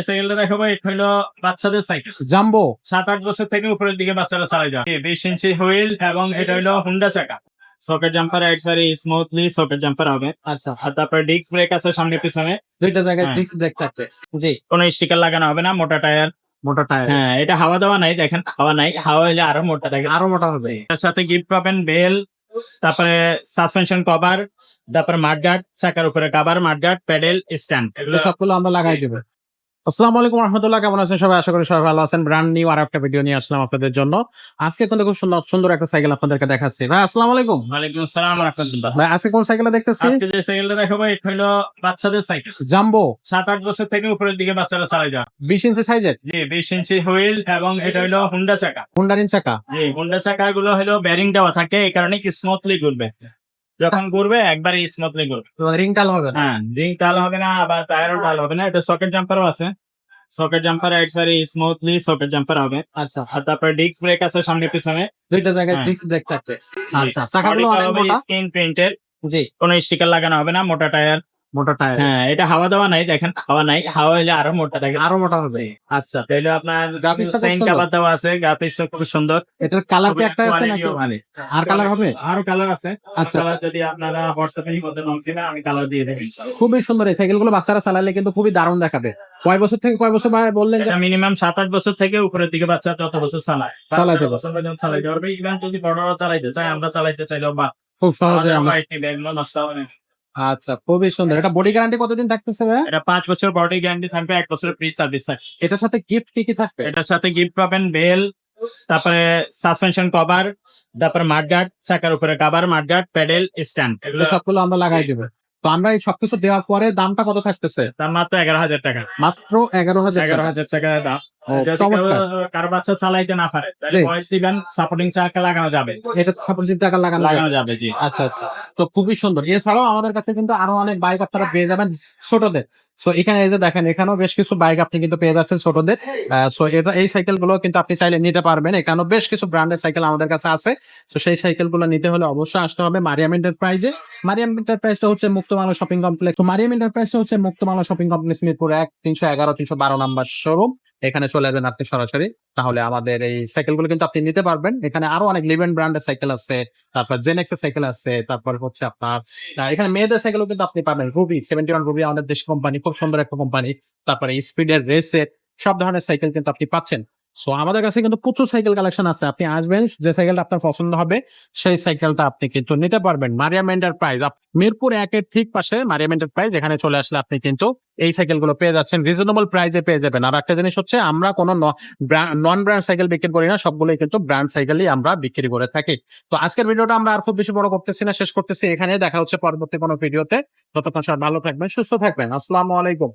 সাইকেলটা দেখাবো এটা হলো বাচ্চাদের সাইকেল জাম্বো সাত আট বছর থেকে উপরের দিকে বাচ্চারা চালাই যায় বিশ ইঞ্চি হুইল এবং এটা হলো হুন্ডা চাকা। সকেট জাম্পার একবারে স্মুথলি সকেট জাম্পার হবে। আচ্ছা। আর তারপরে ডিস্ক ব্রেক আছে সামনে পিছনে। দুইটা জায়গায় হ্যাঁ। ডিস্ক ব্রেক থাকবে। জি। কোনো স্টিকার লাগানো হবে না মোটা টায়ার মোটা টায়ার হ্যাঁ এটা হাওয়া দেওয়া নাই দেখেন হাওয়া নাই। হাওয়া হলে আরও মোটা দেখেন। আরও মোটা হবে। তার সাথে গিফট পাবেন বেল তারপরে সাসপেনশন কভার তারপরে মাঠগার্ড চাকার উপরে কাভার মাঠগার্ড প্যাডেল স্ট্যান্ড এগুলো সবগুলো আমরা লাগাই দেবো। আসসালামু আলাইকুম রহমতুল্লাহ কেমন আছেন সবাই? আশা করি সবাই ভালো আছেন। ব্র্যান্ড নিউ আর একটা ভিডিও নিয়ে আসলাম আপনাদের জন্য। আজকে কিন্তু খুব সুন্দর সুন্দর একটা সাইকেল আপনাদেরকে দেখাচ্ছি। ভাই আসসালামু আলাইকুম। ওয়ালাইকুম আসসালাম রাহমাতুল্লাহ। ভাই আজকে কোন সাইকেলটা দেখতেছি? আজকে যে সাইকেলটা দেখাবো এটা হলো বাচ্চাদের সাইকেল জাম্বো সাত আট বছর থেকে উপরের দিকে বাচ্চারা চালাই যায় বিশ ইঞ্চি সাইজের জি বিশ ইঞ্চি হুইল এবং এটা হলো হুন্ডা চাকা। হুন্ডারিন চাকা। জি হুন্ডা চাকা গুলো হলো ব্যারিং দেওয়া থাকে এই কারণে কি স্মুথলি ঘুরবে। যখন ঘুরবে একবারে স্মুথলি ঘুরবে। রিং টাল হবে না? হ্যাঁ রিং টাল হবে না আবার টায়ারও টাল হবে না এটা সকেট জাম্পারও আছে। সকেট জাম্পার একবারে স্মুথলি সকেট জাম্পার হবে। আচ্ছা। আর তারপর ডিস্ক ব্রেক আছে সামনে পিছনে। দুইটা জায়গায় হ্যাঁ। ডিস্ক ব্রেক থাকবে। আচ্ছা চাকাগুলো অনেক মোটা। স্ক্রিন প্রিন্টের জি। কোনো স্টিকার লাগানো হবে না মোটা টায়ার মোটা টায়ার। হ্যাঁ এটা হাওয়া দেওয়া নাই দেখেন হাওয়া নাই। হাওয়া হলে আরও মোটা দেখেন। আরও মোটা হবে। আচ্ছা। তাইলে আপনার সাইন কাভার দেওয়া আছে খুব সুন্দর। এটার কালার কি খুবই একটা আছে নাকি? quality আর কালার হবে? আরও কালার আছে। আচ্ছা, কালার যদি আপনারা হোয়াটসঅ্যাপে মধ্যে নক দিবেন আমি কালার দিয়ে দেবো ইনশাআল্লাহ। খুবই সুন্দর। এই সাইকেলগুলো বাচ্চারা চালালে কিন্তু খুবই দারুণ দেখাবে। কয় বছর থেকে কয় বছর ভাই বললেন যে মিনিমাম সাত আট বছর থেকে উপরের দিকে বাচ্চা তত বছর চালায়। চালাইতে বছর পর্যন্ত চালাইতে পারবে ইভেন যদি বড়রা চালাইতে চায় আমরা চালাইতে চাইলেও বা খুব সহজে আমরা একটি ব্যাগ নষ্ট হবে না। আচ্ছা খুবই সুন্দর। এটা বডি গ্যারান্টি কতদিন থাকতেছে ভাই? এটা পাঁচ বছর বডি গ্যারান্টি থাকবে এক বছরের ফ্রি সার্ভিস থাকবে। এটার সাথে গিফট কি কি থাকবে? এটার সাথে গিফট পাবেন বেল তারপরে সাসপেনশন কভার তারপরে মাঠগার্ড চাকার উপরে কাভার মাঠগার্ড প্যাডেল স্ট্যান্ড এগুলো সবগুলো আমরা লাগাই দেবো। তো আমরা এই সবকিছু দেওয়ার পরে দামটা কত থাকতেছে? তার মাত্র এগারো হাজার টাকা। মাত্র এগারো হাজার এগারো হাজার টাকা দাম। কারও বাচ্চা চালাইতে না পারে ভয়েস দিবেন সাপোর্টিং চাকা লাগানো যাবে। এটা সাপোর্টিং টাকা লাগানো। যাবে। জি। আচ্ছা আচ্ছা। তো খুবই সুন্দর। এছাড়াও আমাদের কাছে কিন্তু আরও অনেক বাইক আপনারা পেয়ে যাবেন ছোটদের। সো এখানে এই যে দেখেন, এখানেও বেশ কিছু বাইক আপনি কিন্তু পেয়ে যাচ্ছেন ছোটদের। সো এটা, এই সাইকেলগুলো কিন্তু আপনি চাইলে নিতে পারবেন। এখানেও বেশ কিছু ব্র্যান্ডের সাইকেল আমাদের কাছে আছে। তো সেই সাইকেলগুলো নিতে হলে অবশ্যই আসতে হবে মারিয়াম এন্টারপ্রাইজে মারিয়াম এন্টারপ্রাইজটা হচ্ছে মুক্তমালা শপিং কমপ্লেক্স মারিয়াম এন্টারপ্রাইজটা হচ্ছে মুক্তমালা শপিং কমপ্লেক্স মিরপুর এক, তিনশো এগারো, তিনশো বারো নাম্বার শোরুম এখানে চলে যাবেন আপনি সরাসরি। তাহলে আমাদের এই সাইকেলগুলো কিন্তু আপনি নিতে পারবেন। এখানে আরও অনেক লিভেন ব্র্যান্ডের সাইকেল আছে, তারপর জেনেক্সের সাইকেল আছে, তারপর হচ্ছে আপনার এখানে মেয়েদের সাইকেলও কিন্তু আপনি পাবেন। রুবি সেভেন্টি ওয়ান রুবি আমাদের দেশ কোম্পানি খুব সুন্দর একটা কোম্পানি তারপরে স্পিডের রেসের সব ধরনের সাইকেল কিন্তু আপনি পাচ্ছেন। সো আমাদের কাছে কিন্তু প্রচুর সাইকেল কালেকশন আছে। আপনি আসবেন, যে সাইকেলটা আপনার পছন্দ হবে, সেই সাইকেলটা আপনি কিন্তু নিতে পারবেন। মারিয়াম এন্টারপ্রাইজ মিরপুর একের ঠিক পাশে মারিয়াম এন্টারপ্রাইজ এখানে চলে আসলে আপনি কিন্তু এই সাইকেলগুলো পেয়ে যাচ্ছেন। রিজনেবল প্রাইসে পেয়ে যাবেন। আর একটা জিনিস হচ্ছে, আমরা কোনো নন ব্র্যান্ড সাইকেল বিক্রি করি না, সবগুলোই কিন্তু ব্র্যান্ড সাইকেলই আমরা বিক্রি করে থাকি। তো আজকের ভিডিওটা আমরা আর খুব বেশি বড় করতেছি না, শেষ করতেছি এখানে দেখা হচ্ছে পরবর্তী কোনো ভিডিওতে। ততক্ষণ সব ভালো থাকবেন, সুস্থ থাকবেন। আসসালামু আলাইকুম।